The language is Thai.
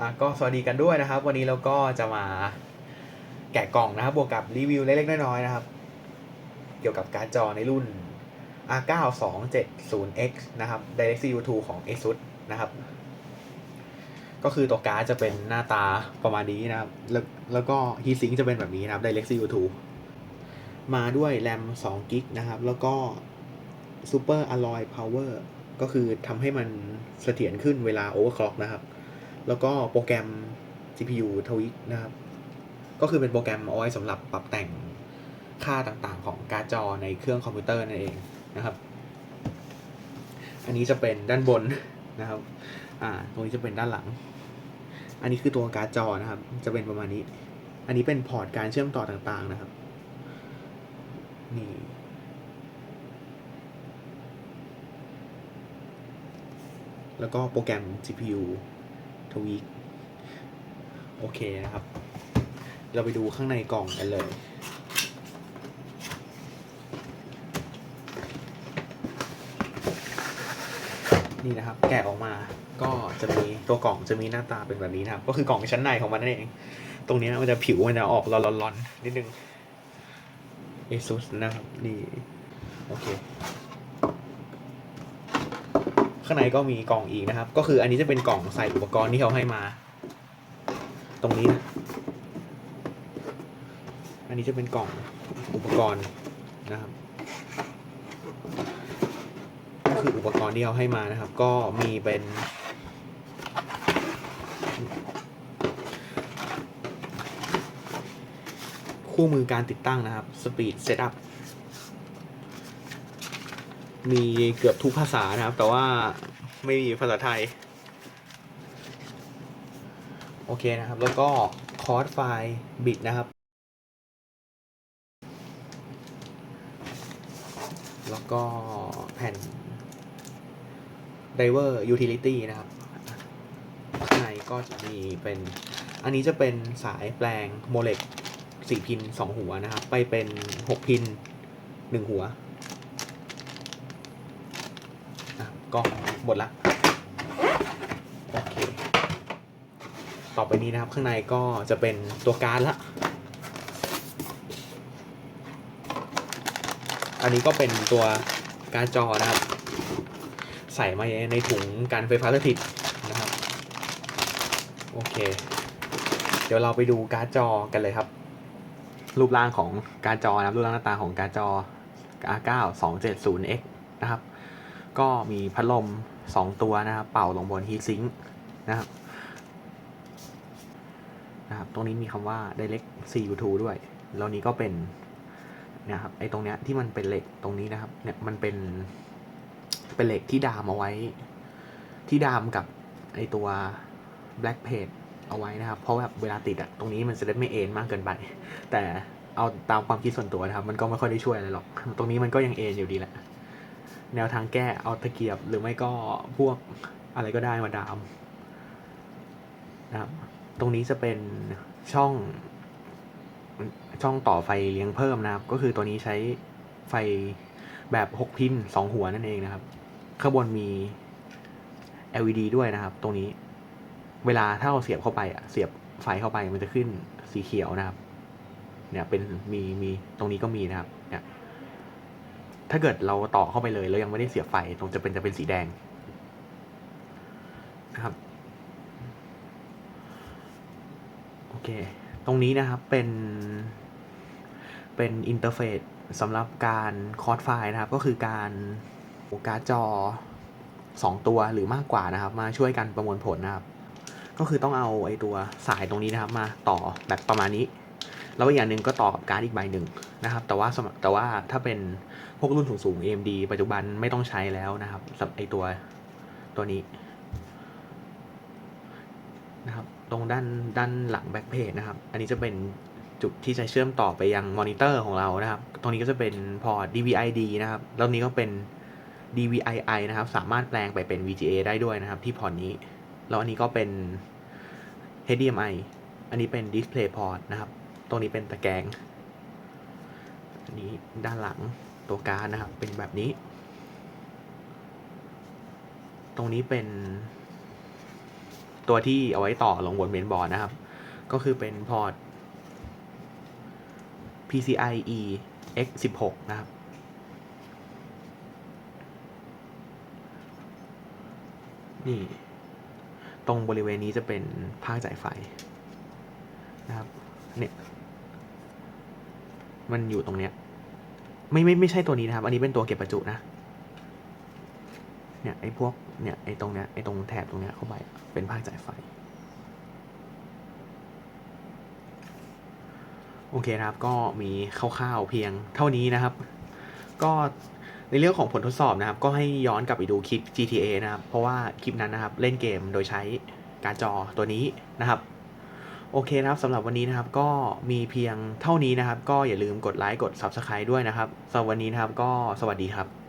อะก็สวัสดีกันด้วยนะครับ วันนี้เราก็จะมาแกะกล่องนะครับ บวกกับรีวิวเล็กๆน้อยๆนะครับ เกี่ยวกับการ์ดจอในรุ่น R9 270X นะครับ DirectCU 2 ของ ASUS นะครับ ก็คือตัวการ์ดจะเป็นหน้าตาประมาณนี้นะครับ แล้วแล้วก็ heatsink จะเป็นแบบนี้นะครับ DirectCU 2 มาด้วย RAM 2 g b นะครับ แล้วก็ Super Alloy Power ก็คือทำให้มันเสถียรขึ้นเวลา overclock นะครับ แล้วก็โปรแกรม GPU ทวิกนะครับ ก็คือเป็นโปรแกรมเอาไว้สำหรับปรับแต่งค่าต่างๆ ของการ์ดจอในเครื่องคอมพิวเตอร์นั่นเองนะครับ อันนี้จะเป็นด้านบนนะครับ อ่า ตรงนี้จะเป็นด้านหลัง อันนี้คือตัวการ์ดจอนะครับ จะเป็นประมาณนี้ อันนี้เป็นพอร์ตการเชื่อมต่อต่างๆนะครับ นี่แล้วก็โปรแกรม GPU ทวีกโอเคนะครับ เราไปดูข้างในกล่องกันเลย นี่นะครับ แกะออกมาก็จะมีตัวกล่องจะมีหน้าตาเป็นแบบนี้นะครับ ก็คือกล่องชั้นในของมันนั่นเอง ตรงนี้มันจะผิวมันจะออกร้อนๆนิดนึง ASUS นะครับ นี่ โอเค ข้างในก็มีกล่องอีกนะครับ ก็คืออันนี้จะเป็นกล่องใส่อุปกรณ์ที่เขาให้มา ตรงนี้นะอันนี้จะเป็นกล่องอุปกรณ์นะครับก็คืออุปกรณ์ที่เขาให้มานะครับ ก็มีเป็นคู่มือการติดตั้งนะครับ Speed Setup มีเกือบทุกภาษานะครับ แต่ว่าไม่มีภาษาไทย โอเคนะครับ แล้วก็คอร์สไฟล์บิตนะครับ แล้วก็แผ่น Driver Utility นะครับข้างในก็จะมีเป็น อันนี้จะเป็นสายแปลงโมเลกสี่พินสองหัวนะครับ ไปเป็นหกพินหนึ่งหัว อะ ก็หมดละโอเคต่อไปนี้นะครับข้างในก็จะเป็นตัวการ์ดละ อันนี้ก็เป็นตัวการ์ดจอนะครับ ใส่มาในถุงการไฟฟ้าสถิตนะครับ โอเค เดี๋ยวเราไปดูการ์ดจอกันเลยครับ รูปร่างของการ์ดจอนะครับ รูปร่างหน้าตาของการ์ดจอ R9 270X นะครับ ก็มีพัดลม 2 ตัวนะครับ เป่าลงบนฮีทซิงค์นะครับนะครับ ตรงนี้มีคำว่า direct CU2 ด้วย แล้วนี้ก็เป็นนี่ยครับไอ้ตรงเนี้ยที่มันเป็นเหล็กตรงนี้นะครับ เนี่ยมันเป็นเป็นเหล็กที่ดามเอาไว้ ที่ดามกับไอ้ตัว black plate เอาไว้นะครับ เพราะว่าเวลาติดอะตรงนี้มันจะได้ไม่เอ็นมากเกินไป แต่เอาตามความคิดส่วนตัวนะครับ มันก็ไม่ค่อยได้ช่วยอะไรหรอก ตรงนี้มันก็ยังเอ็นอยู่ดีแหละ แนวทางแก้เอาตะเกียบหรือไม่ก็พวกอะไรก็ได้มาดามนะครับตรงนี้จะเป็นช่องช่องต่อไฟเลี้ยงเพิ่มนะครับ ก็คือตัวนี้ใช้ไฟแบบ 6 พิน 2 หัวนั่นเองนะครับ ข้างบนมี LED ด้วยนะครับ ตรงนี้ เวลาถ้าเราเสียบเข้าไปอะ เสียบไฟเข้าไปมันจะขึ้นสีเขียวนะครับ เนี่ยเป็นมีมีตรงนี้ก็มีนะครับ เนี่ย ถ้าเกิดเราต่อเข้าไปเลยแล้วยังไม่ได้เสียบไฟตรงจะเป็นจะเป็นสีแดงนะครับโอเค ตรงนี้นะครับเป็น เป็นอินเทอร์เฟซสำหรับการคอร์ดไฟล์นะครับ ก็คือการการ์ดจอ 2 ตัวหรือมากกว่านะครับ มาช่วยกันประมวลผลนะครับ ก็คือต้องเอาไอ้ตัวสายตรงนี้นะครับ มาต่อแบบประมาณนี้ แล้วอีกอย่างหนึ่งก็ต่อกับการ์ดอีกใบหนึ่งนะครับ แต่ว่าสำหรับแต่ว่าถ้าเป็นพวกรุ่นสูงๆ AMD ปัจจุบันไม่ต้องใช้แล้วนะครับสำหรับไอตัวตัวนี้นะครับ ตรงด้านด้านหลังแบ็กเพจนะครับ อันนี้จะเป็นจุดที่จะเชื่อมต่อไปยังมอนิเตอร์ของเรานะครับ ตรงนี้ก็จะเป็นพอร์ต DVI-D นะครับ แล้วนี้ก็เป็น DVI-I นะครับ สามารถแปลงไปเป็น VGA ได้ด้วยนะครับ ที่พอร์ตนี้ แล้วอันนี้ก็เป็น HDMI อันนี้เป็น Display Port นะครับ ตรงนี้เป็นตะแกรงอันนี้ด้านหลังตัวการดนะครับ เป็นแบบนี้ ตรงนี้เป็น ตัวที่เอาไว้ต่อลงบนเมนบอร์ดนะครับ ก็คือเป็นพอร์ต PCIe X 16 นะครับ นี่ ตรงบริเวณนี้จะเป็นภาคจ่ายไฟนะครับ เนี่ย มันอยู่ตรงเนี้ย ไม่ไม่ไม่ใช่ตัวนี้นะครับ อันนี้เป็นตัวเก็บประจุนะ เนี่ยไอ้พวกเนี่ยไอ้ตรงเนี้ยไอ้ตรงแถบตรงเนี้ยเข้าไปเป็นภาคจ่ายไฟ โอเคนะครับ ก็มีคร่าวๆเพียงเท่านี้นะครับ ก็ในเรื่องของผลทดสอบนะครับ ก็ให้ย้อนกลับไปดูคลิป GTA นะครับ เพราะว่าคลิปนั้นนะครับ เล่นเกมโดยใช้การจอตัวนี้นะครับ โอเคนะครับสำหรับวันนี้นะครับก็มีเพียงเท่านี้นะครับ ก็อย่าลืมกดไลค์กด Subscribe ด้วยนะครับสำหรับวันนี้นะครับก็สวัสดีครับ